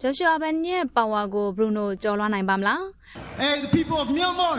ဂျိုရှူအာဘန်ရဲ့ပါဝါကိုဘရူနိုကျော်လွှားနိုင်ပါမလား Hey, the people of Myanmar,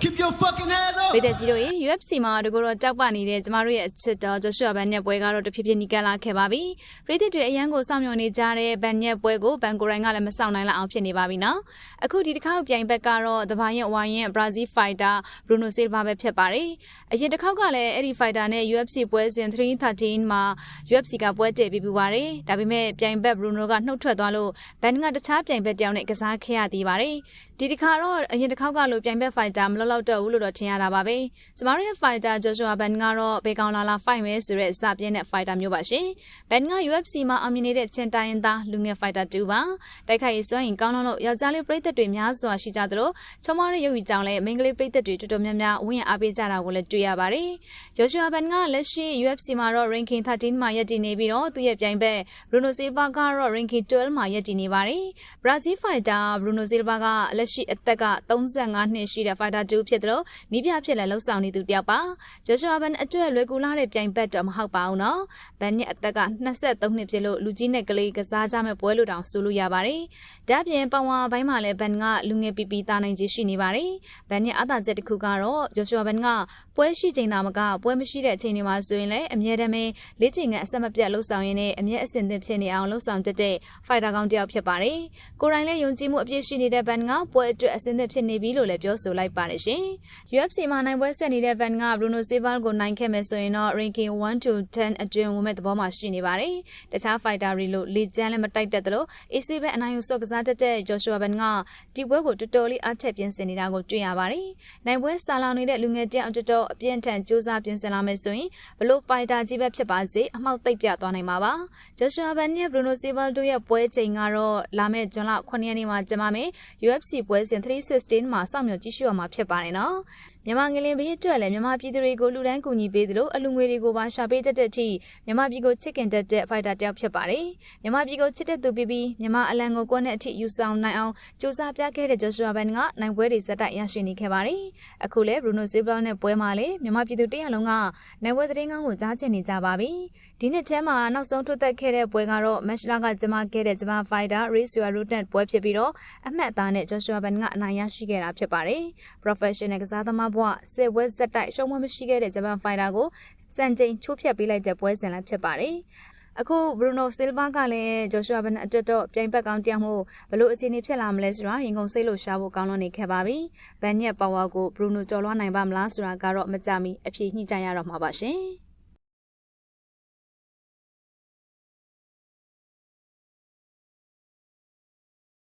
keep your fucking head up. ပြည်သက်ကြီးတို့ရေ UFC မှာတကူတော့ကြောက်ပနေတဲ့ကျမတို့ရဲ့အချစ်တော်ဂျိုရှူအာဘန်ရဲ့ပွဲကတော့တဖြည်းဖြည်းနီးကပ်လာခဲ့ပါပြီပြည်သက်တွေအရန်ကိုစောင့်မျှော်နေကြတဲ့ဘန်ရဲ့ပွဲကိုဘန်ကိုရိုင်းကလည်းမဆောင်နိုင်လောက်အောင်ဖြစ်နေပါပြီနော်အခုဒီတစ်ခါပြိုင်ဘက်ကတော့တပိုင်းရဲ့ဝိုင်းရဲ့ဘရာဇီးဖိုက်တာဘရူနိုဆီလ်ဗာပဲဖြစ်ပါတယ်အရင်တစ်ခေါက်ကလည်းအဲ့ဒီဖိုက်တာနဲ့ UFC ပွဲစဉ်313မှာ UFC ကပွဲတည်ပြီးပြီးပါတယ်ဒါပေမဲ့ပြိုင်ဘက်ဘရူနိုကနှုတ်ထွက်သွားလို့ဘန်ကတခြားပြိုင်ဘက်တယောက်နဲ့ကစားခဲ့ရသေးပါတယ်ဒီတစ်ခါတော့အရင်တစ်ခေါက်ကလိုပြိုင်ဘက်ဖိုက်တာမလောက်တော့ဘူးလို့တော့ထင်ရတာပါပဲကျမတို့ရဲ့ fighter Joshua Ben ကတော့ဘေကောင်လာလာ fight မယ်ဆိုတဲ့စပြင်းတဲ့ fighter မျိုးပါရှင် Ben က UFC မှာအောင်မြင်နေတဲ့ချင်းတိုင်းရင်းသားလူငယ် fighter တူပါတိုက်ခိုက်ရေးစွမ်းရင်ကောင်းလုံးလို့ယောက်ျားလေးပြည်သက်တွေများစွာရှိကြသလိုချောမရရုပ်ရည်ကြောင့်လည်းမိန်းကလေးပြည်သက်တွေတော်တော်များများဝင်ရအားပေးကြတာကိုလည်းတွေ့ရပါတယ် Joshua Ben ကလက်ရှိ UFC မှာတော့ ranking 13မှာရပ်တည်နေပြီးတော့သူ့ရဲ့ပြိုင်ဘက် Bruno Silva ကတော့ ranking 12မှာရပ်တည်နေပါတယ် Brazil fighter Bruno Silva ကလက်ရှိအသက်က35နှစ်ရှိတဲ့ fighter တူဖြစ်တယ်လို့နီးပြဖြစ်လည်းလှုပ်ဆောင်နေသူတယောက်ပါ Joshua Ben အတွက်လွယ်ကူလာတဲ့ပြိုင်ဘက်တော့မဟုတ်ပါဘူးနော်။ Ben ရဲ့အသက်က23နှစ်ဖြစ်လို့လူကြီးနဲ့ကလေးကစားကြမဲ့ပွဲလို့တောင်ဆိုလို့ရပါတယ်။ဒါ့အပြင်ပဝါဘိုင်းမှာလည်း Ben ကလူငယ်ပီပီတာနိုင်ကြီးရှိနေပါတယ်။ Ben ရဲ့အသာချက်တစ်ခုကတော့ Joshua Ben ကပွဲရှိချိန်သာမကပွဲမရှိတဲ့အချိန်တွေမှာဆိုရင်လည်းအမြဲတမ်းလေ့ကျင့်ခန်းအဆက်မပြတ်လှုပ်ဆောင်ရင်းနဲ့အမြဲအဆင်သင့်ဖြစ်နေအောင်လှုပ်ဆောင်တတ်တဲ့ fighter ကောင်းတစ်ယောက်ဖြစ်ပါတယ်။ကိုယ်တိုင်လည်းယုံကြည်မှုအပြည့်ရှိနေတဲ့ Ben ကပွဲအတွက်အဆင်သင့်ဖြစ်နေပြီလို့လည်းပြောဆိုလိုက်ပါတယ်ရှင်။ UFC မှာနိုင်ပွဲဆက်နေတဲ့ Van က Bruno Silva ကိုနိုင်ခဲ့မယ်ဆိုရင်တော့ ranking 1 to 10အတွင်းဝင်မဲ့သဘောမှာရှိနေပါတယ်။တခြား fighter တွေလို့လေကျန်းလည်းမတိုက်တတ်သလို AC ပဲအနိုင်ယူဆော့ကစားတတ်တဲ့ Joshua Van ကဒီပွဲကိုတော်တော်လေးအားထက်ပြင်ဆင်နေတာကိုတွေ့ရပါတယ်။နိုင်ပွဲစာလောင်နေတဲ့လူငယ်တယောက်တော်တော်အပြင်းထန်စူးစမ်းပြင်ဆင်လာမယ်ဆိုရင်ဘလို့ fighter ကြီးပဲဖြစ်ပါစေအမှောက်သိပ်ပြသွားနိုင်မှာပါ။ Joshua Van နဲ့ Bruno Silva တို့ရဲ့ပွဲချိန်ကတော့လာမယ့်ဇွန်လ9ရက်နေ့မှာကျင်းပမယ် UFC ပွဲစဉ်316မှာစောင့်မျှော်ကြည့်ရှုရမှာဖြစ်ပါတယ်နော်။ မြန်မာငလင်ဘေးအတွက်လည်းမြန်မာပြည်သူတွေကိုလူဒန်းကူညီပေးသလိုအလူငွေတွေကိုပါရှာပေးတတ်တဲ့အထိမြန်မာပြည်ကိုချစ်ခင်တတ်တဲ့ fighter တယောက်ဖြစ်ပါတယ်။မြန်မာပြည်ကိုချစ်တဲ့သူပြီးပြီးမြန်မာအလံကိုကွန်းတဲ့အထိယူဆောင်နိုင်အောင်စူးစမ်းပြခဲ့တဲ့ Joshua Ben ကနိုင်ပွဲတွေဇက်တိုက်ရရှိနေခဲ့ပါတယ်။အခုလည်း Bruno Silva နဲ့ပွဲမှာလည်းမြန်မာပြည်သူတယောက်လုံးကနိုင်ပွဲသတင်းကောင်းကိုကြားချင်နေကြပါပြီ။ဒီနှစ်ထဲမှာနောက်ဆုံးထွက်သက်ခဲ့တဲ့ပွဲကတော့ match လာကကျမခဲ့တဲ့ဂျပန် fighter Race Your Root နဲ့ပွဲဖြစ်ပြီးတော့အမှတ်အသားနဲ့ Joshua Ben ကအနိုင်ရရှိခဲ့တာဖြစ်ပါတယ်။ professional ကစားသမားဘဝစစ်ပွဲဇက်တိုက်ရှုံးမမရှိခဲ့တဲ့ဂျပန်ဖိုင်တာကိုစံချိန်ချိုးဖျက်ပေးလိုက်တဲ့ပွဲစဉ်လည်းဖြစ်ပါတယ်။အခု Bruno Silva ကလည်း Joshua Ben အတွက်တော့ပြိုင်ဘက်ကောင်းတယောက်မို့ဘလို့အခြေအနေဖြစ်လာမလဲဆိုတာရင်ကုန်စိတ်လို့ရှားဖို့ကောင်းလို့နေခဲ့ပါပြီ။ Ben ရဲ့ power ကို Bruno ကျော်လွှားနိုင်ပါမလားဆိုတာကတော့မကြမီအဖြေညှိကြရတော့မှာပါရှင်။